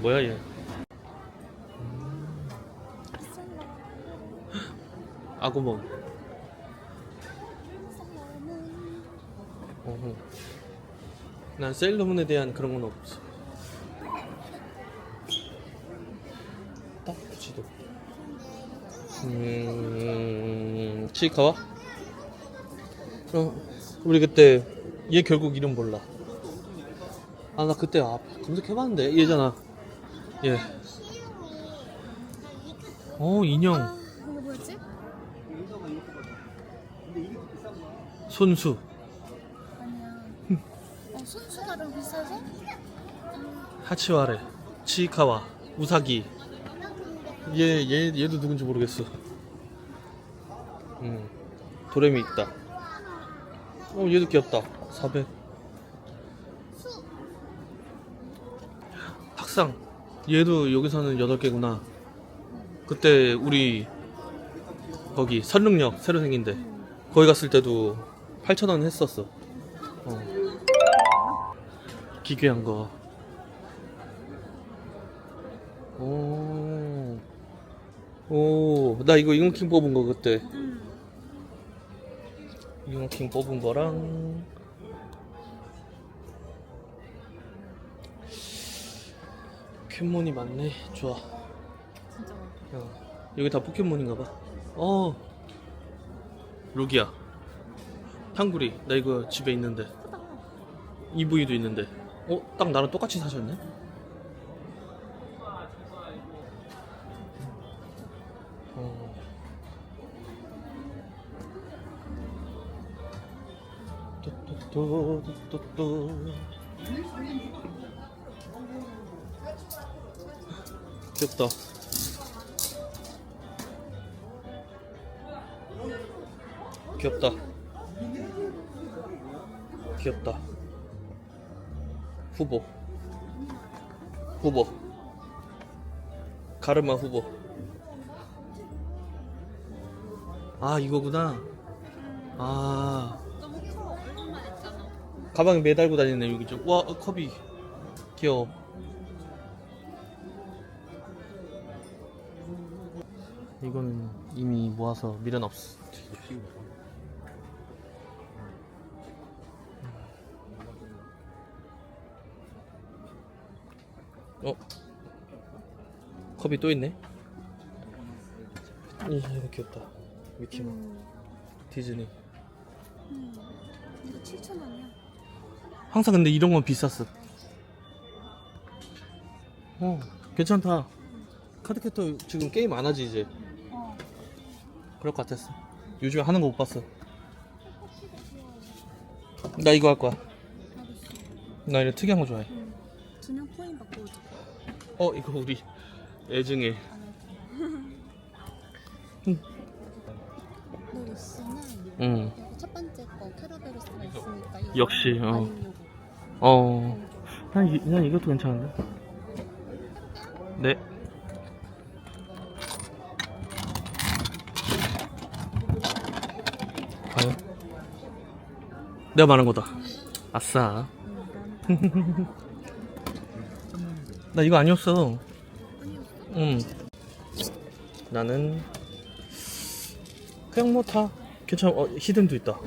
뭐야 얘? 아구멍. 어허. 난 세일러문에 대한 그런 건 없어. 딱 붙이도. 음, 치카와? 어, 우리 그때 얘 결국 이름 몰라. 아, 나 그때 아, 검색해봤는데 얘잖아. 얘. 어, 인형. 손수. 아니야. 어, 손수가랑 비싸서? 하치와레. 치카와. 우사기. 얘, 얘, 얘도 누군지 모르겠어. 음. 도레미 있다. 어, 얘도 귀엽다. 400. 학상. 얘도 여기서는 8개구나. 그때 우리 거기 선릉역 새로 생긴데 거기 갔을 때도 8,000원 했었어. 어. 기괴한 거. 오. 오, 나 이거 잉어킹 뽑은 거 그때. 응. 잉어킹 뽑은 거랑 포켓몬이 많네. 좋아. 진짜 많다. 야, 여기 다 포켓몬인가 봐. 어. 루기야. 탕구리. 나 이거 집에 있는데. 크다. EV도 있는데. 어? 딱 나랑 똑같이 사셨네? 어. 또또또또또 귀엽다. 귀엽다. 귀엽다. 후보. 후보. 가르마 후보. 아, 이거구나. 아. 가방에 매달고 다니네, 여기 좀. 와, 어, 컵이. 귀여워. 이거는 이미 모아서 미련 없어. 어? 컵이 또 있네? 이, 이거 귀엽다. 미키마. 음. 디즈니. 음. 이거 7,000원이야. 항상 근데 이런 건 비쌌어. 어, 괜찮다. 카드캐터 지금 게임 안 하지 이제. 어. 그럴 것 같았어. 요즘에 하는 거 못 봤어. 나 이거 할 거야. 나 이런 특이한 거 좋아해. 응. 준영 코인 받고 오자. 어, 이거 우리 할게. 응. 너 리스는 응. 여기 첫 번째 거 캐러베로스가 있으니까 이거 역시, 어. 아니면 요거. 어. 난, 이, 난 이것도 괜찮은데. 네. 내가 말한 거다. 아싸. 나 이거 아니었어. 응. 나는 그냥 뭐 다 괜찮아. 어, 히든도 있다.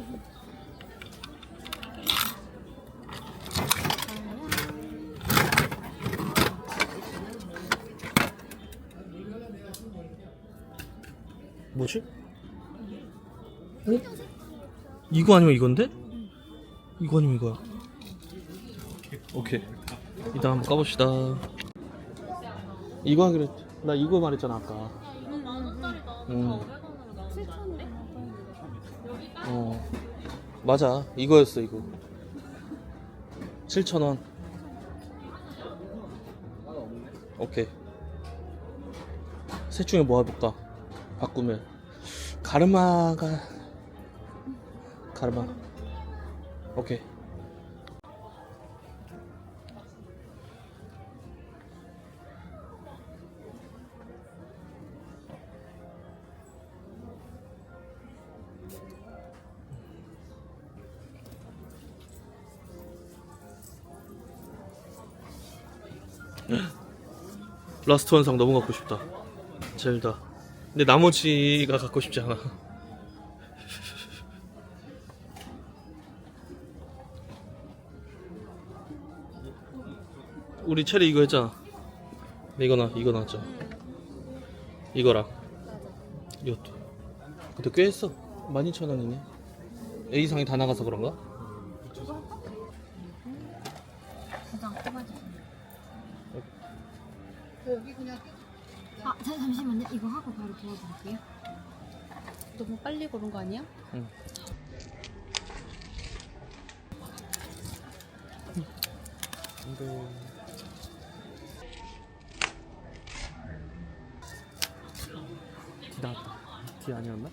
뭐지? 어? 이거 아니면 이건데? 이거 아니면 이거야. 오케이. 이따 한번 까봅시다. 이거 하기로 했- 나 이거 말했잖아 아까. 음. 7,000원. 어 맞아 이거였어 이거 7,000원 오케이 셋 중에 뭐 해볼까 바꾸면 가르마가 가르마 오케이. 라스트 원상 너무 갖고 싶다. 젤다. 근데 나머지가 갖고 싶지 않아. 우리 체리 이거 했잖아. 이거나 이거 나왔잖아. 이거랑 이것도. 근데 꽤 했어. 12,000원이네. A상이 다 나가서 그런가? 가장 커가지고. 여기 그냥 아, 잠- 잠시만요. 이거 하고 바로 도와드릴게요. 너무 빨리 고른 거 아니야? 응. D 아니었나?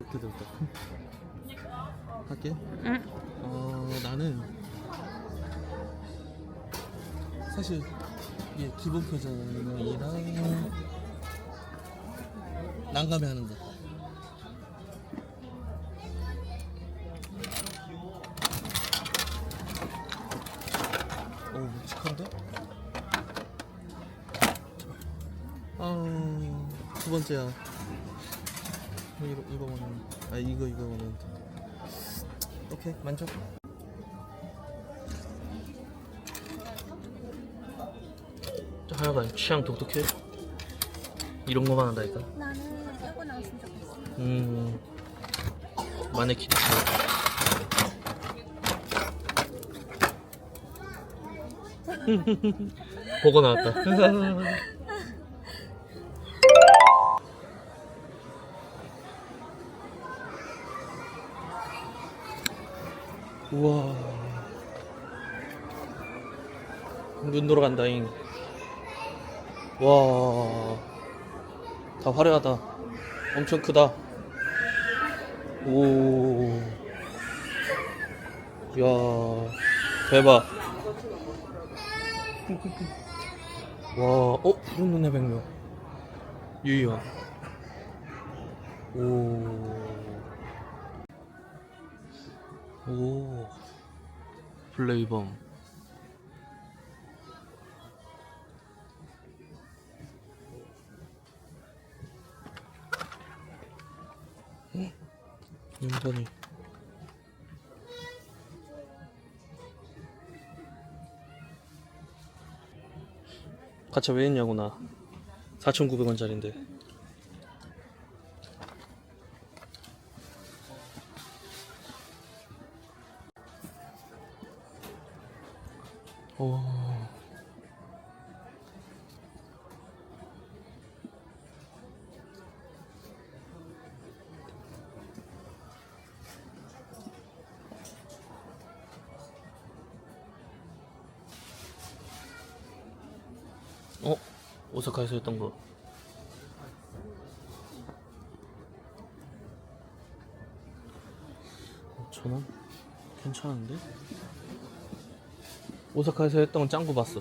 이렇게 들었다. 할게. 응. 사실 이게 기본 표정이랑 난감해 하는 거. 오 묵직한데? 아두 번째야. 이거 이거는 아 이거 이거는 오케이 만족. 하여간 취향 독특해. 이런 거만 한다니까. 나는 빼고 나왔으면 좋겠어. 음 마네킹. 보고 나왔다. 우와. 눈 돌아간다잉. 와. 다 화려하다. 엄청 크다. 오. 야. 대박. 와, 어? 푸른 눈의 백명. 유이와. 오. 오. 플레이범. 연단이. 가차 왜 했냐고 나 4,900원짜린데 오. 어? 오사카에서 했던 거. 천원? 괜찮은데? 오사카에서 했던 건 짱구 봤어.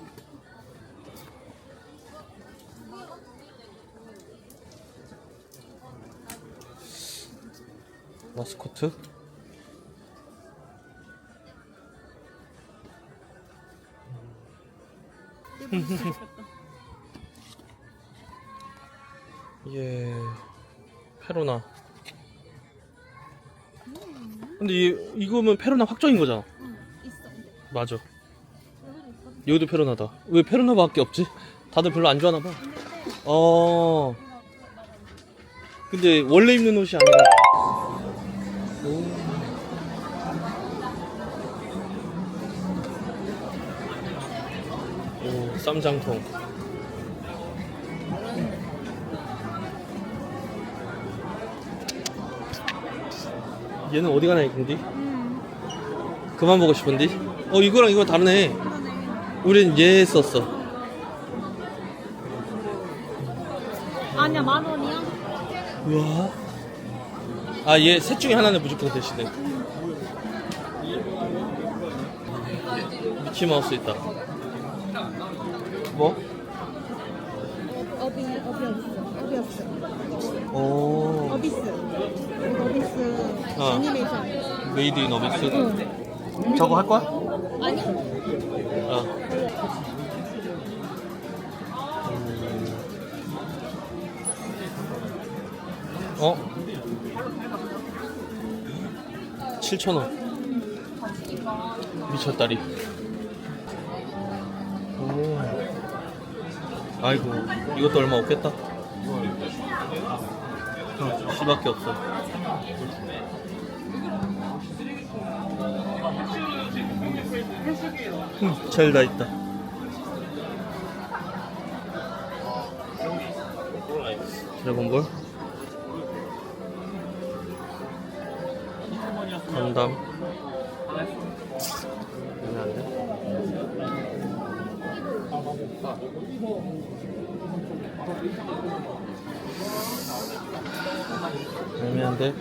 마스코트? 페로나. 근데 이, 이거면 페로나 확정인 거잖아. 응, 있어. 맞아. 여기도 페로나다. 왜 페로나밖에 없지? 다들 별로 안 좋아하나 봐. 어. 근데 원래 입는 옷이 아니라. 오. 오, 쌈장통. 얘는 어디 가나 이건디? 응. 그만 보고 싶은디? 어 이거랑 이거 다르네. 우린 얘 썼어. 아니야, 만 원이야? 우와. 아, 얘 셋 중에 하나는 무조건 대신에. 미키마우스 있다. 뭐? 어비 어비 없어. 어비 없어. 오. 어비스. 어비스 어. 애니메이션. 메이드 인 어비스. 응. 저거 할 거야? 아니? 어. 어? 7,000원. 미쳤다리. 오. 아이고, 이것도 얼마 없겠다. 어, 씨밖에 없어. 응, 젤다 있다. 드래곤볼. 건담. 애매한데? 애매한데?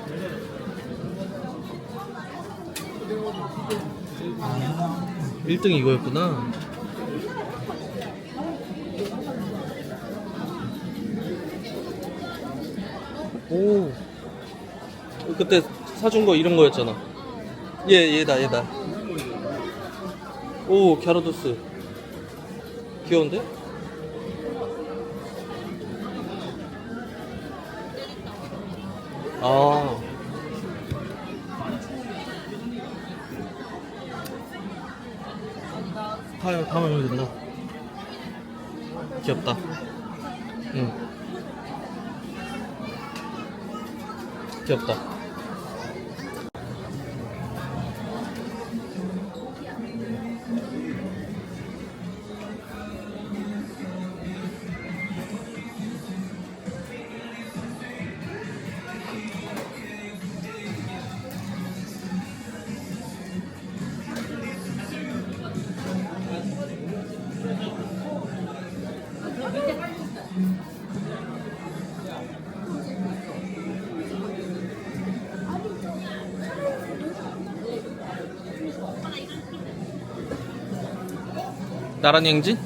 아, 1등이 이거였구나. 오. 그때 사준 거 이런 거였잖아. 얘, 얘다, 얘다. 오, 갸라도스. 귀여운데? 아. 다, 다 마음에 든다. 귀엽다. 응. 귀엽다. 나란히 행진?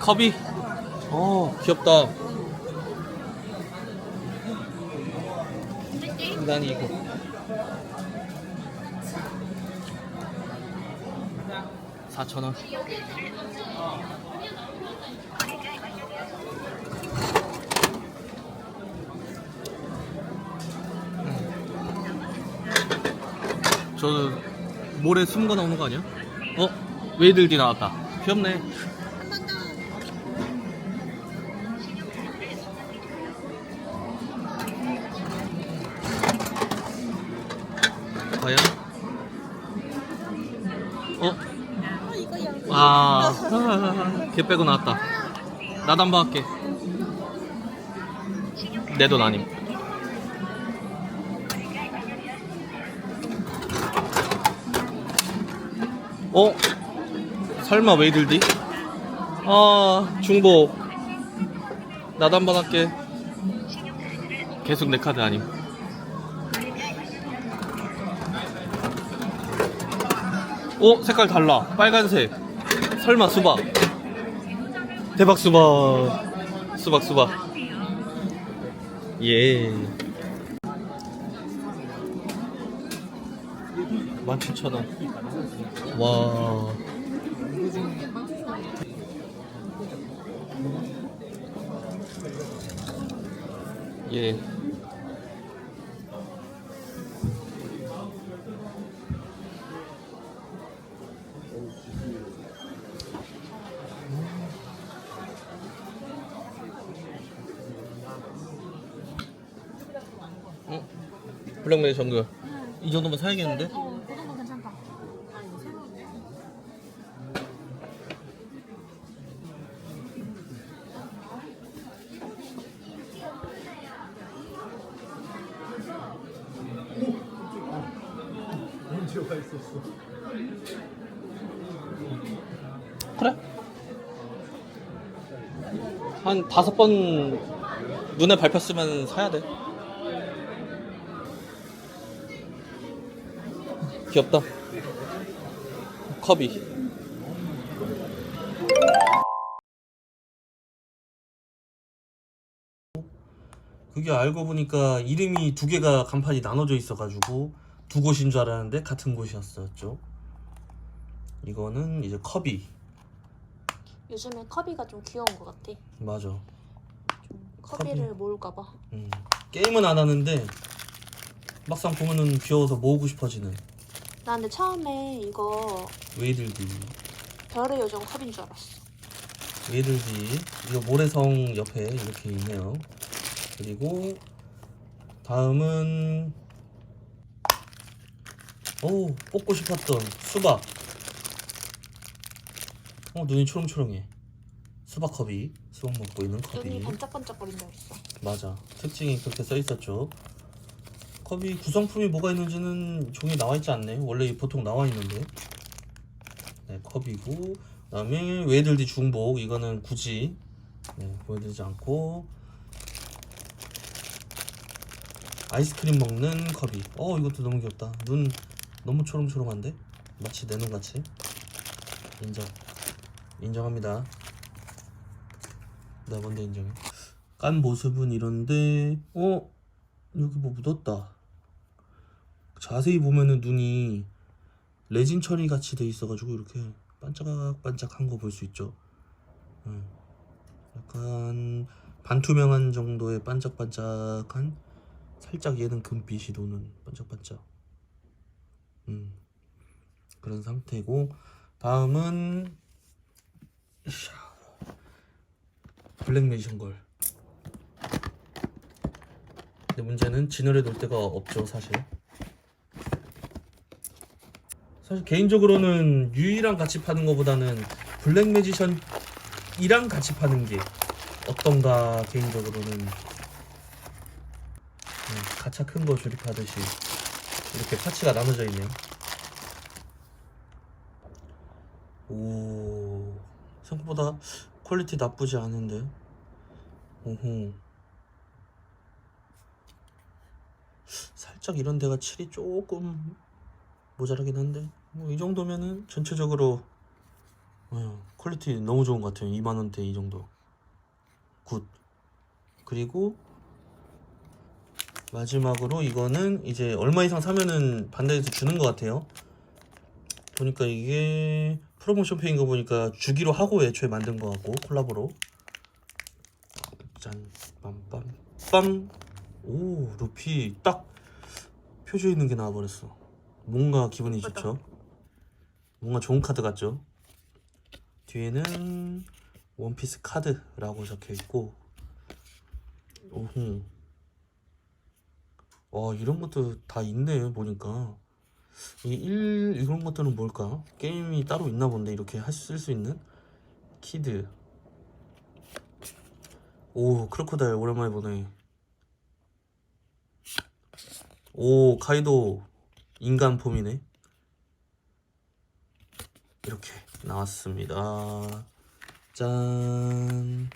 컵이? 어, 귀엽다. 난 이거. 사천 원. 저 모래 숨거 나오는 거 아니야? 어? 웨이들디 나왔다. 귀엽네. 과연? 어? 아, 걔 빼고 나왔다. 나도 한번 할게. 내 돈 아님. 어? 설마 웨이들디? 아, 중복. 나도 한 번 할게. 계속 내 카드 아님. 어? 색깔 달라. 빨간색. 설마 수박. 대박 수박. 수박 수박. 예. 17,000원. 와. 예. 어? 블랙메리 정글. 이 정도면 사야겠는데? 어, 그 정도 괜찮다. 새로운데? 그래? 한 다섯 번 눈에 밟혔으면 사야 돼. 귀엽다. 컵이. 그게 알고 보니까 이름이 두 개가 간판이 나눠져 있어가지고 두 곳인 줄 알았는데 같은 곳이었었죠. 이거는 이제 컵이 요즘에 커비가 좀 귀여운 것 같아. 맞아. 좀 커비를 모을까봐. 음, 게임은 안 하는데 막상 보면은 귀여워서 모으고 싶어지는 나 근데 처음에 이거 웨이들디 별의 요정 컵인 줄 알았어. 웨이들디 이거 모래성 옆에 이렇게 있네요. 그리고 다음은 오 뽑고 싶었던 수박. 어 눈이 초롱초롱해. 수박 컵이 수박 먹고 있는 눈이 컵이 반짝반짝거린다 했어. 맞아 특징이 그렇게 써 있었죠. 컵이 구성품이 뭐가 있는지는 종이 나와 있지 않네. 원래 보통 나와 있는데. 네 컵이고 그 다음에 웨이들디 중복 이거는 굳이 네, 보여드리지 않고 아이스크림 먹는 컵이 어 이것도 너무 귀엽다 눈 너무 초롱초롱한데? 마치 내 눈 같이? 인정. 인정합니다. 나 뭔데 인정해? 깐 모습은 이런데 어? 여기 뭐 묻었다. 자세히 보면은 눈이 레진 처리 같이 돼 있어가지고 이렇게 반짝반짝한 거 볼 수 있죠. 음. 약간 반투명한 정도의 반짝반짝한 살짝 얘는 금빛이 도는 반짝반짝 음 그런 상태고 다음은 샤, 블랙 메디션 걸. 근데 문제는 진열해 놓을 데가 없죠 사실. 사실 개인적으로는 유이랑 같이 파는 것보다는 블랙 매지션 이랑 같이 파는 게 어떤가 개인적으로는. 음, 가차 큰 거 조립하듯이 이렇게 파츠가 나눠져 있네요. 오 생각보다 퀄리티 나쁘지 않은데. 오호. 살짝 이런 데가 칠이 조금 모자라긴 한데 뭐 이 정도면은 전체적으로 어, 퀄리티 너무 좋은 것 같아요 2만 원대 이 정도 굿 그리고 마지막으로 이거는 이제 얼마 이상 사면은 반대에서 주는 것 같아요. 보니까 이게 프로모션 페인 거 보니까 주기로 하고 애초에 만든 것 같고 콜라보로. 짠 빰빰빰. 오 루피 딱 표시에 있는 게 나와버렸어. 뭔가 기분이. 좋죠? 뭔가 좋은 카드 같죠? 뒤에는 원피스 카드라고 적혀 있고 오호 와 이런 것도 다 있네 보니까. 이일 이런 것들은 뭘까? 게임이 따로 있나 본데 이렇게 쓸 수 있는 키드. 오 크로코다일 오랜만에 보네. 오 카이도 인간 폼이네. 이렇게 나왔습니다. 짠